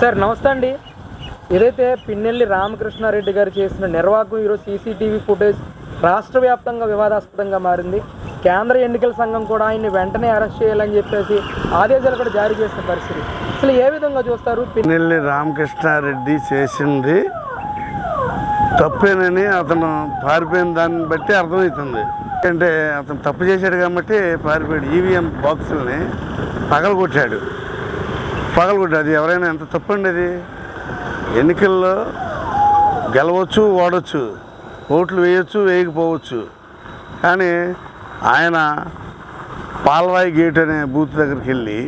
Sir నమస్తే అండి. ఏదైతే పిన్నెల్లి రామకృష్ణారెడ్డి గారు చేసిన నిర్వాహకం ఈరోజు సీసీటీవీ ఫుటేజ్ రాష్ట్ర వ్యాప్తంగా వివాదాస్పదంగా మారింది. కేంద్ర ఎన్నికల సంఘం కూడా ఆయన్ని వెంటనే అరెస్ట్ చేయాలని చెప్పేసి ఆదేశాలు కూడా జారీ చేసిన పరిస్థితి. అసలు ఏ విధంగా చూస్తారు? పిన్నెల్లి రామకృష్ణారెడ్డి చేసింది తప్పేనని అతను పారిపోయిన దాన్ని బట్టి అర్థమవుతుంది. అంటే అతను తప్పు చేశాడు కాబట్టి పారిపోయాడు. ఈవీఎం బాక్సుల్ని పగలగొట్టాడు. పగలగొట్టి అది ఎవరైనా ఎంత తప్పండి అది? ఎన్నికల్లో గెలవచ్చు ఓడవచ్చు ఓట్లు వేయచ్చు వేయకపోవచ్చు. కానీ ఆయన పాల్వాయి గేట్ అనే బూత్ దగ్గరికి వెళ్ళి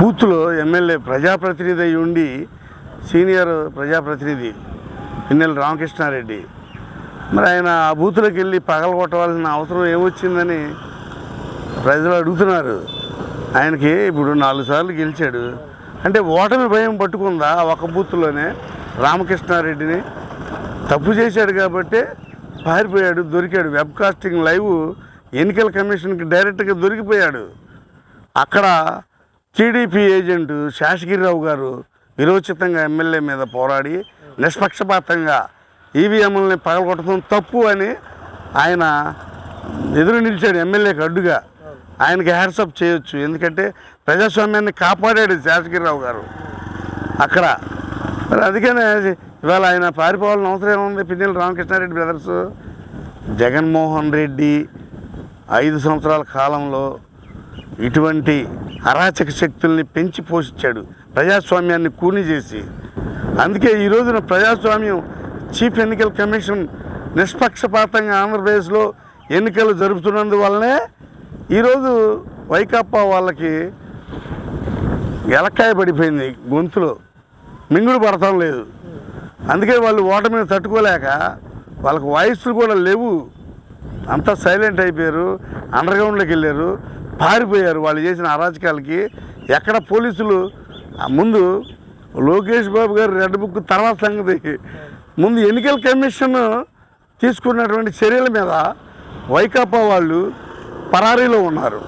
బూత్లో ఎమ్మెల్యే ప్రజాప్రతినిధి అయి ఉండి సీనియర్ ప్రజాప్రతినిధి పిన్నెల రామకృష్ణారెడ్డి. మరి ఆయన ఆ బూత్లోకి వెళ్ళి పగలగొట్టవలసిన అవసరం ఏమొచ్చిందని ప్రజలు అడుగుతున్నారు. ఆయనకి ఇప్పుడు నాలుగు సార్లు గెలిచాడు. అంటే ఓటమి భయం పట్టుకుందా ఆ ఒక బూత్లోనే రామకృష్ణారెడ్డిని? తప్పు చేశాడు కాబట్టి పారిపోయాడు దొరికాడు. వెబ్ కాస్టింగ్ లైవ్ ఎన్నికల కమిషన్కి డైరెక్ట్గా దొరికిపోయాడు. అక్కడ టీడీపీ ఏజెంట్ శాసగిరిరావు గారు విరోచితంగా ఎమ్మెల్యే మీద పోరాడి నిష్పక్షపాతంగా ఈవీఎంలని పగలగొట్టడం తప్పు అని ఆయన ఎదురు నిలిచాడు ఎమ్మెల్యేకి అడ్డుగా. ఆయనకి హ్యాట్సప్ చేయొచ్చు. ఎందుకంటే ప్రజాస్వామ్యాన్ని కాపాడాడు శాసగిరిరావు గారు. అక్కడ. మరి అందుకనే ఇవాళ ఆయన పారిపోవాలని అవసరం ఏముంది? పిన్నెల రామకృష్ణారెడ్డి బ్రదర్స్. జగన్మోహన్ రెడ్డి ఐదు సంవత్సరాల కాలంలో ఇటువంటి అరాచక శక్తుల్ని పెంచి పోషించాడు. ప్రజాస్వామ్యాన్ని కూని చేసి. అందుకే ఈ రోజున ప్రజాస్వామ్యం చీఫ్ ఎన్నికల కమిషన్ నిష్పక్షపాతంగా ఆంధ్రప్రదేశ్లో ఎన్నికలు జరుపుతున్నందువల్లనే ఈరోజు వైకాపా వాళ్ళకి ఎలక్కాయ పడిపోయింది గొంతులో. మింగుడు పడటం లేదు. అందుకే వాళ్ళు ఓటమిని తట్టుకోలేక వాళ్ళకి వాయిస్లు కూడా లేవు. అంతా సైలెంట్ అయిపోయారు. అండర్గ్రౌండ్లోకి వెళ్ళారు. పారిపోయారు వాళ్ళు చేసిన అరాచకాలకి. ఎక్కడ పోలీసులు? ముందు లోకేష్ బాబు గారు రెడ్ బుక్ తర్వాత సంగతి. ముందు ఎన్నికల కమిషన్ తీసుకున్నటువంటి చర్యల మీద వైకాపా వాళ్ళు పరారీలో ఉన్నారు.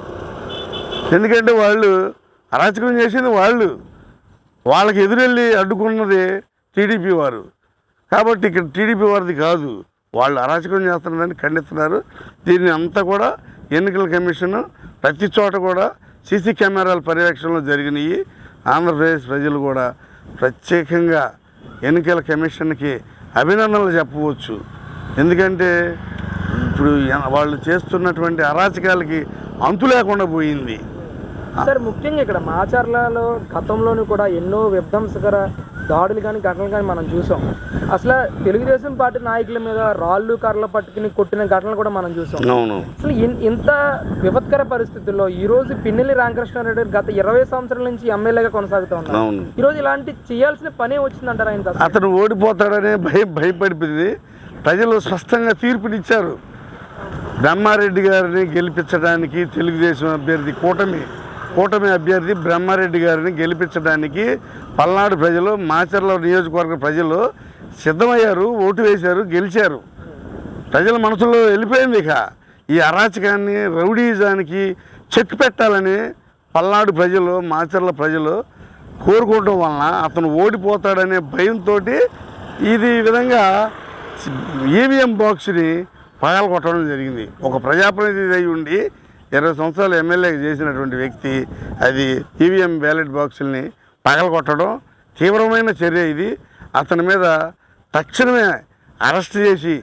ఎందుకంటే వాళ్ళు అరాచకం చేసింది వాళ్ళు. వాళ్ళకి ఎదురెళ్ళి అడ్డుకున్నది టీడీపీ వారు. కాబట్టి ఇక్కడ టీడీపీ వారిది కాదు. వాళ్ళు అరాచకం చేస్తున్నారని ఖండిస్తున్నారు. దీన్ని అంతా కూడా ఎన్నికల కమిషన్ ప్రతి చోట కూడా సీసీ కెమెరాల పర్యవేక్షణలో జరిగినాయి. ఆంధ్రప్రదేశ్ ప్రజలు కూడా ప్రత్యేకంగా ఎన్నికల కమిషన్కి అభినందనలు చెప్పవచ్చు. ఎందుకంటే ఇప్పుడు వాళ్ళు చేస్తున్నటువంటి అరాచకాలకి అంతు లేకుండా పోయింది. సార్ ముఖ్యంగా ఇక్కడ మాచర్లలో గతంలోనూ కూడా ఎన్నో విధ్వంసకర దాడులు కానీ ఘటనలు కానీ మనం చూసాం. అసలు తెలుగుదేశం పార్టీ నాయకుల మీద రాళ్ళు కర్రలు పట్టుకుని కొట్టిన ఘటనలు కూడా మనం చూసాం. అసలు ఇంత విపత్కర పరిస్థితుల్లో ఈ రోజు పిన్నెల్లి రామకృష్ణారెడ్డి గత ఇరవై సంవత్సరాల నుంచి ఎమ్మెల్యేగా కొనసాగుతూ ఉన్నారు. ఈ రోజు ఇలాంటి చేయాల్సిన పనే వచ్చిందంటారా ఆయన? అతను ఓడిపోతాడనే భయం భయపడిపోయింది. ప్రజలు స్పష్టంగా తీర్పునిచ్చారు. బ్రహ్మారెడ్డి గారిని గెలిపించడానికి తెలుగుదేశం అభ్యర్థి కూటమి కూటమి అభ్యర్థి బ్రహ్మారెడ్డి గారిని గెలిపించడానికి పల్నాడు ప్రజలు మాచర్ల నియోజకవర్గ ప్రజలు సిద్ధమయ్యారు ఓటు వేశారు గెలిచారు. ప్రజల మనసులో వెళ్ళిపోయింది ఇక. ఈ అరాచకాన్ని రౌడీజానికి చెక్ పెట్టాలని పల్నాడు ప్రజలు మాచర్ల ప్రజలు కోరుకోవటం వలన అతను ఓడిపోతాడనే భయంతో ఇది విధంగా ఈవీఎం బాక్స్ని పగలగొట్టడం జరిగింది. ఒక ప్రజాప్రతినిధి అయి ఉండి ఇరవై సంవత్సరాలు ఎమ్మెల్యే చేసినటువంటి వ్యక్తి అది ఈవీఎం బ్యాలెట్ బాక్సుల్ని పగలగొట్టడం తీవ్రమైన చర్య ఇది. అతని మీద తక్షణమే అరెస్ట్ చేసి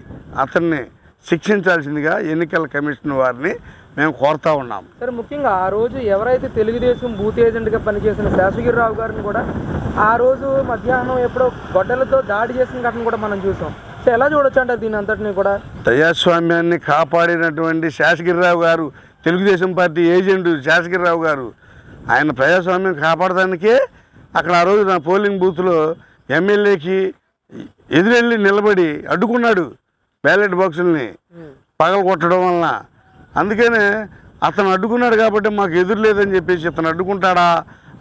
అతన్ని శిక్షించాల్సిందిగా ఎన్నికల కమిషన్ వారిని మేము కోరుతా ఉన్నాం. సరే ముఖ్యంగా ఆ రోజు ఎవరైతే తెలుగుదేశం బూత్ ఏజెంట్గా పనిచేసిన శేషగిరిరావు గారిని కూడా ఆ రోజు మధ్యాహ్నం ఎప్పుడో గొడ్డలతో దాడి చేసిన ఘటన కూడా మనం చూసాం. సో ఎలా చూడొచ్చు అంటారు దీని అంతటిని కూడా? ప్రజాస్వామ్యాన్ని కాపాడినటువంటి శాసగిరిరావు గారు తెలుగుదేశం పార్టీ ఏజెంట్ శాసగిరిరావు గారు ఆయన ప్రజాస్వామ్యం కాపాడడానికే అక్కడ ఆ రోజు నా పోలింగ్ బూత్లో ఎమ్మెల్యేకి ఎదురెళ్ళి నిలబడి అడ్డుకున్నాడు బ్యాలెట్ బాక్సుల్ని పగల కొట్టడం వలన. అందుకనే అతను అడ్డుకున్నాడు కాబట్టి మాకు ఎదురు లేదని చెప్పేసి అతను అడ్డుకుంటాడా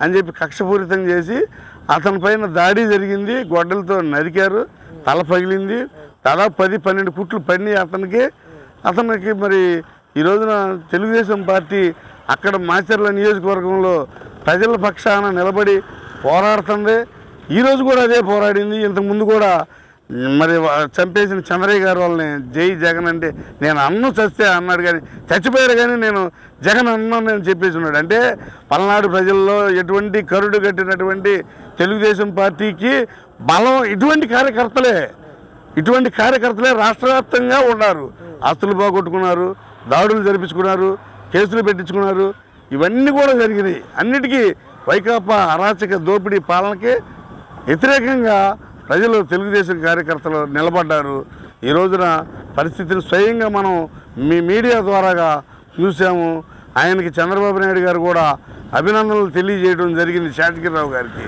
అని చెప్పి కక్షపూరితం చేసి అతని పైన దాడి జరిగింది గొడ్డలతో నరికారు. తల పగిలింది. దాదాపు పది పన్నెండు కుట్లు పడినాయి అతనికి. అతనికి మరి ఈ రోజున తెలుగుదేశం పార్టీ అక్కడ మాచర్ల నియోజకవర్గంలో ప్రజల పక్షాన నిలబడి పోరాడుతుంది. ఈరోజు కూడా అదే పోరాడింది. ఇంతకుముందు కూడా మరి చంపేసిన చంద్రయ్య గారు వాళ్ళని జై జగన్ అంటే నేను అన్నం చస్తే అన్నాడు కానీ చచ్చిపోయారు కానీ నేను జగన్ అన్నం నేను చెప్పేసి ఉన్నాడు. అంటే పల్నాడు ప్రజల్లో ఎటువంటి కరుడు కట్టినటువంటి తెలుగుదేశం పార్టీకి బలం ఇటువంటి కార్యకర్తలే ఇటువంటి కార్యకర్తలే రాష్ట్ర వ్యాప్తంగా ఉన్నారు. ఆస్తులు పోగొట్టుకున్నారు దాడులు జరిపించుకున్నారు కేసులు పెట్టించుకున్నారు. ఇవన్నీ కూడా జరిగినాయి. అన్నిటికీ వైకాపా అరాచక దోపిడీ పాలనకి వ్యతిరేకంగా ప్రజలు తెలుగుదేశం కార్యకర్తలు నిలబడ్డారు. ఈ రోజున పరిస్థితిని స్వయంగా మనం మీ మీడియా ద్వారాగా చూసాము ఆయనకి చంద్రబాబు నాయుడు గారు కూడా అభినందనలు తెలియజేయడం జరిగింది శాతగిరిరావు గారికి.